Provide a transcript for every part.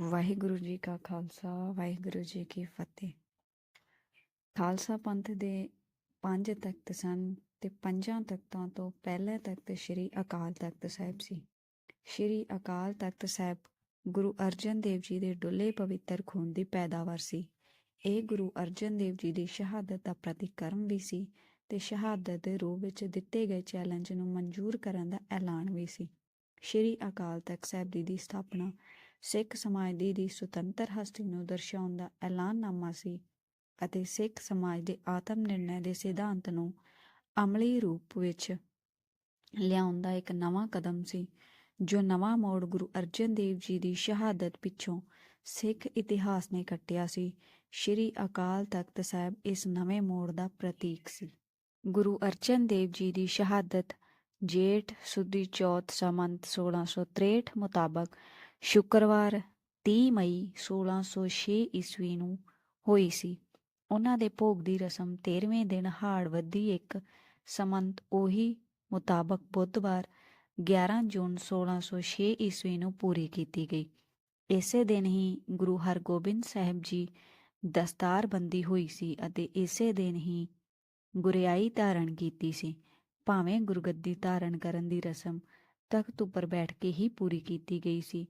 ਵਾਹਿਗੁਰੂ ਜੀ ਕਾ ਖਾਲਸਾ, ਵਾਹਿਗੁਰੂ ਜੀ ਕੀ ਫਤਿਹ। ਖਾਲਸਾ ਪੰਥ ਦੇ ਪੰਜ ਤਖਤ ਸਨ ਤੇ ਪੰਜਾਂ ਤਖਤਾਂ ਤੋਂ ਪਹਿਲਾ ਤਖਤ ਸ੍ਰੀ ਅਕਾਲ ਤਖਤ ਸਾਹਿਬ ਸੀ। ਸ੍ਰੀ ਅਕਾਲ ਤਖਤ ਸਾਹਿਬ ਗੁਰੂ ਅਰਜਨ ਦੇਵ ਜੀ ਦੇ ਡੁੱਲੇ ਪਵਿੱਤਰ ਖੂਨ ਦੀ ਪੈਦਾਵਾਰ ਸੀ। ਇਹ ਗੁਰੂ ਅਰਜਨ ਦੇਵ ਜੀ ਦੀ ਸ਼ਹਾਦਤ ਦਾ ਪ੍ਰਤੀਕਰਮ ਵੀ ਸੀ ਤੇ ਸ਼ਹਾਦਤ ਦੇ ਰੂਪ ਵਿੱਚ ਦਿੱਤੇ ਗਏ ਚੈਲੰਜ ਨੂੰ ਮਨਜ਼ੂਰ ਕਰਨ ਦਾ ਐਲਾਨ ਵੀ ਸੀ। ਸ੍ਰੀ ਅਕਾਲ ਤਖਤ ਸਾਹਿਬ ਜੀ ਦੀ ਸਥਾਪਨਾ ਸਿੱਖ ਸਮਾਜ ਦੀ ਦੀ ਸੁਤੰਤਰ ਹਸਤੀ ਨੂੰ ਦਰਸਾਉਣ ਦਾ ਐਲਾਨਨਾਮਾ ਸੀ ਅਤੇ ਸਿੱਖ ਸਮਾਜ ਦੇ ਆਤਮ ਨਿਰਣੈ ਦੇ ਸਿਧਾਂਤ ਨੂੰ ਅਮਲੀ ਰੂਪ ਵਿੱਚ ਲਿਆਉਣ ਦਾ ਇੱਕ ਨਵਾਂ ਕਦਮ ਸੀ, ਜੋ ਨਵਾਂ ਮੋੜ ਗੁਰੂ ਅਰਜਨ ਦੇਵ ਜੀ ਦੀ ਸ਼ਹਾਦਤ ਪਿੱਛੋਂ ਸਿੱਖ ਇਤਿਹਾਸ ਨੇ ਕੱਟਿਆ ਸੀ। ਸ਼੍ਰੀ ਅਕਾਲ ਤਖਤ ਸਾਹਿਬ ਇਸ ਨਵੇਂ ਮੋੜ ਦਾ ਪ੍ਰਤੀਕ ਸੀ। ਗੁਰੂ ਅਰਜਨ ਦੇਵ ਜੀ ਦੀ ਸ਼ਹਾਦਤ ਜੇਠ ਸੁਦੀ ਚੌਥ ਸਮੰਤ 1663 ਮੁਤਾਬਕ ਸ਼ੁੱਕਰਵਾਰ 30 ਮਈ 1606 ਈਸਵੀ ਨੂੰ ਹੋਈ ਸੀ। ਉਹਨਾਂ ਦੇ ਭੋਗ ਦੀ ਰਸਮ 13ਵੇਂ ਦਿਨ ਹਾੜ ਵੱਧੀ ਇੱਕ ਸਮੰਤ ਉਹੀ ਮੁਤਾਬਕ ਬੁੱਧਵਾਰ 11 ਜੂਨ 1606 ਈਸਵੀ ਨੂੰ ਪੂਰੀ ਕੀਤੀ ਗਈ। ਇਸੇ ਦਿਨ ਹੀ ਗੁਰੂ ਹਰਗੋਬਿੰਦ ਸਾਹਿਬ ਜੀ ਦਸਤਾਰਬੰਦੀ ਹੋਈ ਸੀ ਅਤੇ ਇਸੇ ਦਿਨ ਹੀ ਗੁਰਿਆਈ ਧਾਰਨ ਕੀਤੀ ਸੀ। ਭਾਵੇਂ ਗੁਰਗੱਦੀ ਧਾਰਨ ਕਰਨ ਦੀ ਰਸਮ ਤਖਤ ਉੱਪਰ ਬੈਠ ਕੇ ਹੀ ਪੂਰੀ ਕੀਤੀ ਗਈ ਸੀ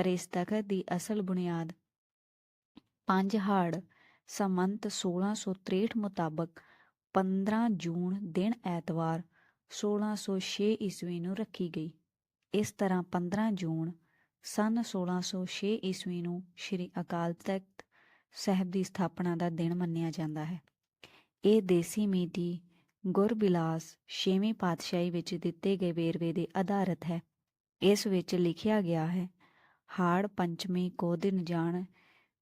ਪਰ ਇਸ ਤਖਤ ਦੀ ਅਸਲ ਬੁਨਿਆਦ ਪੰਜ ਹਾੜ ਸਮੰਤ 1663 ਮੁਤਾਬਕ 15 ਜੂਨ ਦਿਨ ਐਤਵਾਰ 1606 ਈਸਵੀ ਨੂੰ ਰੱਖੀ ਗਈ। ਇਸ ਤਰ੍ਹਾਂ 15 ਜੂਨ ਸਨ 1606 ਈਸਵੀ ਨੂੰ ਸ੍ਰੀ ਅਕਾਲ ਤਖਤ ਸਾਹਿਬ ਦੀ ਸਥਾਪਨਾ ਦਾ ਦਿਨ ਮੰਨਿਆ ਜਾਂਦਾ ਹੈ। ਇਹ ਦੇਸੀ ਮਿਤੀ ਗੁਰਬਿਲਾਸ ਛੇਵੀਂ ਪਾਤਸ਼ਾਹੀ ਵਿੱਚ ਦਿੱਤੇ ਗਏ ਵੇਰਵੇ ਦੇ ਆਧਾਰਿਤ ਹੈ। ਇਸ ਵਿੱਚ ਲਿਖਿਆ ਗਿਆ ਹੈ ਹਾੜ ਪੰਚਮੀ ਕੋ ਦਿਨ ਜਾਣ,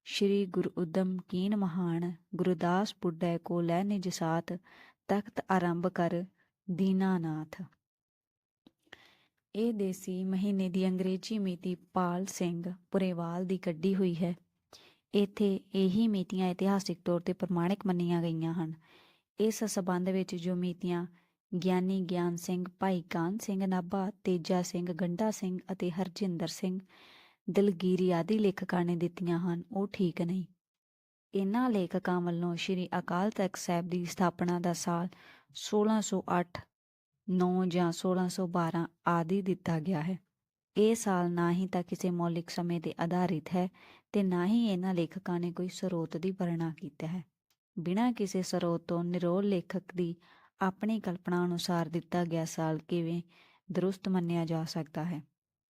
ਸ਼੍ਰੀ ਗੁਰੂ ਉਦਮ ਕੀਨ ਮਹਾਨ, ਗੁਰਦਾਸ ਬੁੱਢੈ ਕੋ ਲੈ ਨਿਜ ਸਾਥ, ਤਖਤ ਆਰੰਭ ਕਰ ਦੀਨਾਨਾਥ ਇਹ ਦੇਸੀ ਮਹੀਨੇ ਦੀ ਅੰਗਰੇਜ਼ੀ ਮਿਤੀ ਪਾਲ ਸਿੰਘ ਪੁਰੇਵਾਲ ਦੀ ਕੱਢੀ ਹੋਈ ਹੈ। ਇੱਥੇ ਇਹੀ ਮਿਤੀਆਂ ਇਤਿਹਾਸਿਕ ਤੌਰ ਤੇ ਪ੍ਰਮਾਣਿਕ ਮੰਨੀਆਂ ਗਈਆਂ ਹਨ। ਇਸ ਸਬੰਧ ਵਿੱਚ ਜੋ ਮਿਤੀਆਂ ਗਿਆਨੀ ਗਿਆਨ ਸਿੰਘ ਭਾਈ ਕਾਨ ਸਿੰਘ ਨਾਭਾ, ਤੇਜਾ ਸਿੰਘ ਗੰਡਾ ਸਿੰਘ ਅਤੇ ਹਰਜਿੰਦਰ ਸਿੰਘ ਦਿਲਗੀਰੀ ਆਦਿ ਲੇਖਕਾਂ ਨੇ ਦਿੱਤੀਆਂ ਹਨ, ਉਹ ਠੀਕ ਨਹੀਂ। ਇਹਨਾਂ ਲੇਖਕਾਂ ਵੱਲੋਂ ਸ੍ਰੀ ਅਕਾਲ ਤਖਤ ਸਾਹਿਬ ਦੀ ਸਥਾਪਨਾ ਦਾ ਸਾਲ 1608 9 ਜਾਂ 1612 ਆਦਿ ਦਿੱਤਾ ਗਿਆ ਹੈ। ਇਹ ਸਾਲ ਨਾ ਹੀ ਤਾਂ ਕਿਸੇ ਮੌਲਿਕ ਸਮੇਂ ਤੇ ਆਧਾਰਿਤ ਹੈ ਤੇ ਨਾ ਹੀ ਇਹਨਾਂ ਲੇਖਕਾਂ ਨੇ ਕੋਈ ਸਰੋਤ ਦੀ ਵਰਣਾ ਕੀਤਾ ਹੈ। ਬਿਨਾਂ ਕਿਸੇ ਸਰੋਤ ਤੋਂ ਨਿਰੋਲ ਲੇਖਕ ਦੀ ਆਪਣੀ ਕਲਪਨਾ ਅਨੁਸਾਰ ਦਿੱਤਾ ਗਿਆ ਸਾਲ ਕਿਵੇਂ ਦਰੁਸਤ ਮੰਨਿਆ ਜਾ ਸਕਦਾ ਹੈ?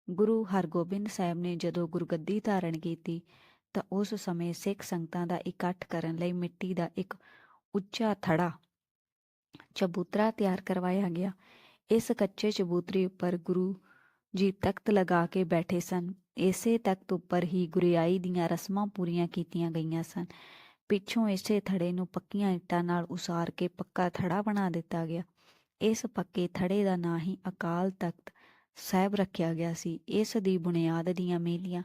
ਗੁਰੂ ਹਰਗੋਬਿੰਦ ਸਾਹਿਬ ਨੇ ਜਦੋਂ ਗੁਰਗੱਦੀ ਧਾਰਨ ਕੀਤੀ, ਤਾਂ ਉਸ ਸਮੇਂ ਸਿੱਖ ਸੰਗਤਾਂ ਦਾ ਇਕੱਠ ਕਰਨ ਲਈ ਮਿੱਟੀ ਦਾ ਇੱਕ ਉੱਚਾ ਥੜਾ ਚਬੂਤਰਾ ਤਿਆਰ ਕਰਵਾਇਆ ਗਿਆ। ਇਸ ਕੱਚੇ ਚਬੂਤਰੇ ਉੱਪਰ ਗੁਰੂ ਜੀ ਤਖਤ ਲਗਾ ਕੇ ਬੈਠੇ ਸਨ। ਇਸੇ ਤਖਤ ਉੱਪਰ ਹੀ ਗੁਰਿਆਈ ਦੀਆਂ ਰਸਮਾਂ ਪੂਰੀਆਂ ਕੀਤੀਆਂ ਗਈਆਂ ਸਨ। ਪਿੱਛੋਂ ਇਸੇ ਥੜੇ ਨੂੰ ਪੱਕੀਆਂ ਇੱਟਾਂ ਨਾਲ ਉਸਾਰ ਕੇ ਪੱਕਾ ਥੜਾ ਬਣਾ ਦਿੱਤਾ ਗਿਆ। ਇਸ ਪੱਕੇ ਥੜੇ ਦਾ ਨਾਂ ਹੀ ਅਕਾਲ ਤਖਤ ਸਾਹਿਬ ਰੱਖਿਆ ਗਿਆ ਸੀ। ਇਸ ਦੀ ਬੁਨਿਆਦ ਦੀਆਂ ਮੇਲੀਆਂ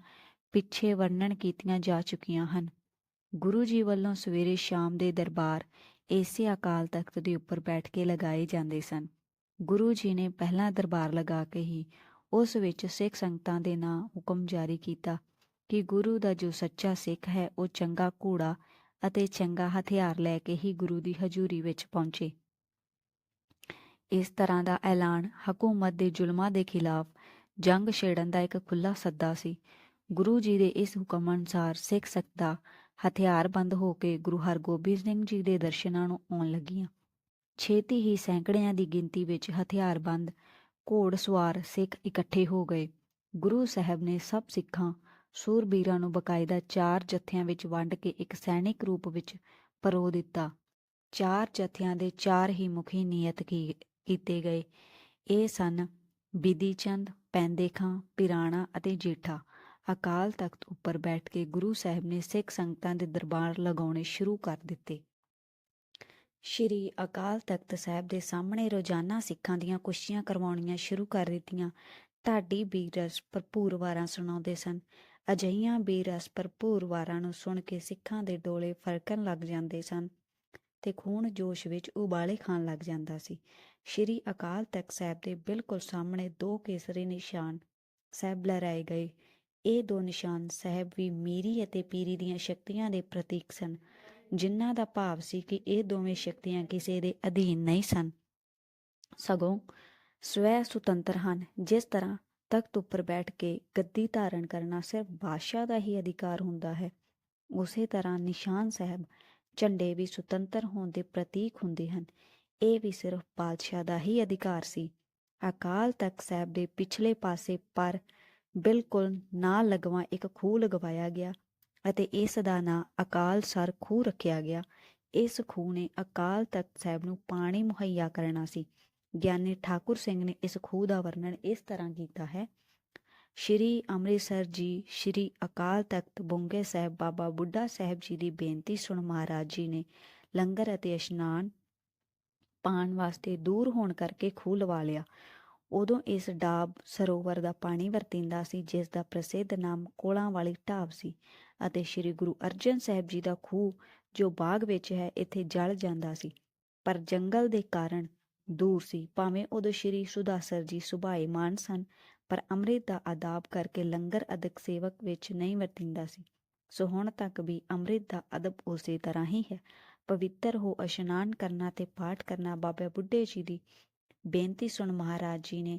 ਪਿੱਛੇ ਵਰਣਨ ਕੀਤੀਆਂ ਜਾ ਚੁੱਕੀਆਂ ਹਨ। ਗੁਰੂ ਜੀ ਵੱਲੋਂ ਸਵੇਰੇ ਸ਼ਾਮ ਦੇ ਦਰਬਾਰ ਇਸੇ ਅਕਾਲ ਤਖਤ ਦੇ ਉੱਪਰ ਬੈਠ ਕੇ ਲਗਾਏ ਜਾਂਦੇ ਸਨ। ਗੁਰੂ ਜੀ ਨੇ ਪਹਿਲਾ ਦਰਬਾਰ ਲਗਾ ਕੇ ਹੀ ਉਸ ਵਿੱਚ ਸਿੱਖ ਸੰਗਤਾਂ ਦੇ ਨਾਂ ਹੁਕਮ ਜਾਰੀ ਕੀਤਾ ਕਿ ਗੁਰੂ ਦਾ ਜੋ ਸੱਚਾ ਸਿੱਖ ਹੈ ਉਹ ਚੰਗਾ ਘੋੜਾ ਅਤੇ ਚੰਗਾ ਹਥਿਆਰ ਲੈ ਕੇ ਹੀ ਗੁਰੂ ਦੀ ਹਜ਼ੂਰੀ ਵਿੱਚ ਪਹੁੰਚੇ। ਇਸ ਤਰ੍ਹਾਂ ਦਾ ਐਲਾਨ ਹਕੂਮਤ ਦੇ ਜ਼ੁਲਮਾਂ ਦੇ ਖਿਲਾਫ ਜੰਗ ਛੇੜਨ ਦਾ ਇੱਕ ਖੁੱਲਾ ਸੱਦਾ ਸੀ। ਗੁਰੂ ਜੀ ਦੇ ਇਸ ਹੁਕਮ ਅਨੁਸਾਰ ਸਿੱਖ ਸਕਦਾ ਹਥਿਆਰਬੰਦ ਹੋ ਕੇ ਗੁਰੂ ਹਰਗੋਬਿੰਦ ਸਿੰਘ ਜੀ ਦੇ ਦਰਸ਼ਨਾਂ ਨੂੰ ਆਉਣ ਲੱਗੀਆਂ। ਛੇਤੀ ਹੀ ਸੈਂਕੜਿਆਂ ਦੀ ਗਿਣਤੀ ਵਿੱਚ ਹਥਿਆਰਬੰਦ ਘੋੜ ਸਵਾਰ ਸਿੱਖ ਇਕੱਠੇ ਹੋ ਗਏ। ਗੁਰੂ ਸਾਹਿਬ ਨੇ ਸਭ ਸਿੱਖਾਂ, ਸੂਰਬੀਰਾਂ ਨੂੰ ਬਕਾਇਦਾ ਚਾਰ ਜਥਿਆਂ ਵਿੱਚ ਵੰਡ ਕੇ ਇੱਕ ਸੈਨਿਕ ਰੂਪ ਵਿੱਚ ਪਰੋ ਦਿੱਤਾ। ਚਾਰ ਜਥਿਆਂ ਦੇ ਚਾਰ ਹੀ ਮੁਖੀ ਨਿਯਤ ਕੀ ਕੀਤੇ ਗਏ। ਇਹ ਸਨ ਬਿਧੀ ਚੰਦ, ਪੈਂਦੇ ਖਾਂ, ਪਿਰਾਣਾ ਅਤੇ ਜੇਠਾ। ਅਕਾਲ ਤਖਤ ਉੱਪਰ ਬੈਠ ਕੇ ਗੁਰੂ ਸਾਹਿਬ ਨੇ ਸਿੱਖ ਸੰਗਤਾਂ ਦੇ ਦਰਬਾਰ ਲਗਾਉਣੇ ਸ਼ੁਰੂ ਕਰ ਦਿੱਤੇ। ਸ਼੍ਰੀ ਅਕਾਲ ਤਖਤ ਸਾਹਿਬ ਦੇ ਸਾਹਮਣੇ ਰੋਜ਼ਾਨਾ ਸਿੱਖਾਂ ਦੀਆਂ ਕੁਸ਼ੀਆਂ ਕਰਵਾਉਣੀਆਂ ਸ਼ੁਰੂ ਕਰ ਦਿੱਤੀਆਂ। ਢਾਡੀ ਬੀਰਸ ਭਰਪੂਰ ਵਾਰਾਂ ਸੁਣਾਉਂਦੇ ਸਨ। ਅਜਈਆਂ ਬੀਰਸ ਭਰਪੂਰ ਵਾਰਾਂ ਨੂੰ ਸੁਣ ਕੇ ਸਿੱਖਾਂ ਦੇ ਡੋਲੇ ਫਰਕਣ ਲੱਗ ਜਾਂਦੇ ਸਨ ਤੇ ਖੂਨ ਜੋਸ਼ ਵਿੱਚ ਉਬਾਲੇ ਖਾਣ ਲੱਗ ਜਾਂਦਾ ਸੀ। ਸ਼੍ਰੀ ਅਕਾਲ ਤਖਤ ਸਾਹਿਬ ਦੇ ਬਿਲਕੁਲ ਸਾਹਮਣੇ ਦੋ ਕੇਸਰੀ ਨਿਸ਼ਾਨ ਸਾਹਿਬ ਲਹਿਰਾਏ ਗਏ। ਇਹ ਦੋ ਨਿਸ਼ਾਨ ਸਾਹਿਬ ਵੀ ਮੀਰੀ ਅਤੇ ਪੀਰੀ ਦੀਆਂ ਸ਼ਕਤੀਆਂ ਦੇ ਪ੍ਰਤੀਕ ਸਨ, ਜਿਨ੍ਹਾਂ ਦਾ ਭਾਵ ਸੀ ਕਿ ਇਹ ਦੋਵੇਂ ਸ਼ਕਤੀਆਂ ਕਿਸੇ ਦੇ ਅਧੀਨ ਨਹੀਂ ਸਨ। ਸਗੋਂ ਸਵੈ ਸੁਤੰਤਰ ਹਨ, ਜਿਸ ਤਰ੍ਹਾਂ ਤਖਤ ਉੱਪਰ ਬੈਠ ਕੇ ਗੱਦੀ ਧਾਰਨ ਕਰਨਾ ਸਿਰਫ ਬਾਦਸ਼ਾਹ ਦਾ ਹੀ ਅਧਿਕਾਰ ਹੁੰਦਾ ਹੈ, ਉਸੇ ਤਰ੍ਹਾਂ ਨਿਸ਼ਾਨ ਸਾਹਿਬ ਝੰਡੇ ਵੀ ਸੁਤੰਤਰ ਹੋਣ ਦੇ ਪ੍ਰਤੀਕ ਹੁੰਦੇ ਹਨ। ਇਹ ਵੀ ਸਿਰਫ ਬਾਦਸ਼ਾਹ ਦਾ ਹੀ ਅਧਿਕਾਰ ਸੀ। ਅਕਾਲ ਤਖਤ ਸਾਹਿਬ ਦੇ ਪਿਛਲੇ ਪਾਸੇ ਪਰ ਬਿਲਕੁਲ ਨਾ ਲਗਵਾ ਇੱਕ ਖੂਹ ਲਗਵਾਇਆ ਗਿਆ ਅਤੇ ਇਸ ਦਾ ਨਾਂ ਅਕਾਲ ਸਰ ਖੂਹ ਰੱਖਿਆ ਗਿਆ। ਇਸ ਖੂਹ ਨੇ ਅਕਾਲ ਤਖਤ ਸਾਹਿਬ ਨੂੰ ਪਾਣੀ ਮੁਹੱਈਆ ਕਰਨਾ ਸੀ। ਗਿਆਨੀ ਠਾਕੁਰ ਸਿੰਘ ਨੇ ਇਸ ਖੂਹ ਦਾ ਵਰਣਨ ਇਸ ਤਰ੍ਹਾਂ ਕੀਤਾ ਹੈ। ਸ਼੍ਰੀ ਅੰਮ੍ਰਿਤਸਰ ਜੀ, ਸ਼੍ਰੀ ਅਕਾਲ ਤਖਤ ਬੁੰਗੇ ਸਾਹਿਬ ਬਾਬਾ ਬੁੱਢਾ ਸਾਹਿਬ ਜੀ ਦੀ ਬੇਨਤੀ ਸੁਣ ਮਹਾਰਾਜ ਜੀ ਨੇ ਲੰਗਰ ਅਤੇ ਇਸ਼ਨਾਨ ਪਾਣ ਵਾਸਤੇ ਦੂਰ ਹੋਣ ਕਰਕੇ ਖੂਹ ਲਵਾ ਲਿਆ। ਉਦੋਂ ਇਸ ਡਾਬ ਸਰੋਵਰ ਦਾ ਪਾਣੀ ਵਰਤਿੰਦਾ ਸੀ, ਜਿਸ ਦਾ ਪ੍ਰਸਿੱਧ ਨਾਮ ਕੋਲਾਂ ਵਾਲੀ ਢਾਬ ਸੀ ਅਤੇ ਸ੍ਰੀ ਗੁਰੂ ਅਰਜਨ ਸਾਹਿਬ ਜੀ ਦਾ ਖੂਹ, ਜੋ ਬਾਗ ਵਿੱਚ ਹੈ, ਇੱਥੇ ਜਲ ਜਾਂਦਾ ਸੀ। ਪਰ ਜੰਗਲ ਦੇ ਕਾਰਨ ਦੂਰ ਸੀ। ਭਾਵੇਂ ਉਦੋਂ ਸ੍ਰੀ ਸੁਦਾਸਰ ਜੀ ਸੁਭਾਏ ਮਾਨ ਸਨ, ਪਰ ਅੰਮ੍ਰਿਤ ਦਾ ਆਦਾਬ ਕਰਕੇ ਲੰਗਰ ਅਦਕ ਸੇਵਕ ਵਿੱਚ ਨਹੀਂ ਵਰਤਿੰਦਾ ਸੀ। ਸੋ ਹੁਣ ਤੱਕ ਵੀ ਅੰਮ੍ਰਿਤ ਦਾ ਅਦਬ ਉਸੇ ਤਰ੍ਹਾਂ ਹੀ ਹੈ। ਪਵਿੱਤਰ ਹੋ ਇਸ਼ਨਾਨ ਕਰਨਾ ਤੇ ਪਾਠ ਕਰਨਾ ਬਾਬਾ ਬੁੱਢੇ ਜੀ ਦੀ ਬੇਨਤੀ ਸੁਣ ਮਹਾਰਾਜ ਜੀ ਨੇ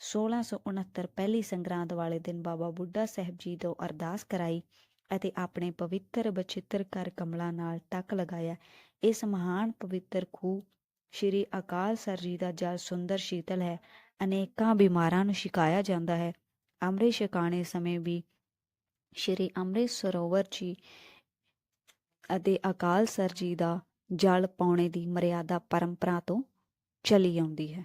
1669 ਪਹਿਲੀ ਸੰਗਰਾਂਦ ਵਾਲੇ ਦਿਨ ਬਾਬਾ ਬੁੱਢਾ ਸਾਹਿਬ ਜੀ ਤੋਂ ਅਰਦਾਸ ਕਰਾਈ ਅਤੇ ਆਪਣੇ ਪਵਿੱਤਰ ਬਚਿੱਤਰ ਕਰ ਕਮਲਾਂ ਨਾਲ ਟੱਕ ਲਗਾਇਆ। ਇਸ ਮਹਾਨ ਪਵਿੱਤਰ ਖੂਹ ਸ਼੍ਰੀ ਅਕਾਲ ਸਰ ਜੀ ਦਾ ਜਲ ਸੁੰਦਰ ਸ਼ੀਤਲ ਹੈ। ਅਨੇਕਾਂ ਬਿਮਾਰਾਂ ਨੂੰ ਛਕਾਇਆ ਜਾਂਦਾ ਹੈ। ਅੰਮ੍ਰਿਤ ਛਕਾਣੇ ਸਮੇਂ ਵੀ ਸ਼੍ਰੀ ਅੰਮ੍ਰਿਤ ਸਰੋਵਰ ਜੀ ਅਤੇ ਅਕਾਲ ਸਰ ਜੀ ਦਾ ਜਲ ਪਾਉਣੇ ਦੀ ਮਰਿਆਦਾ ਪਰੰਪਰਾ ਤੋਂ ਚਲੀ ਆਉਂਦੀ ਹੈ।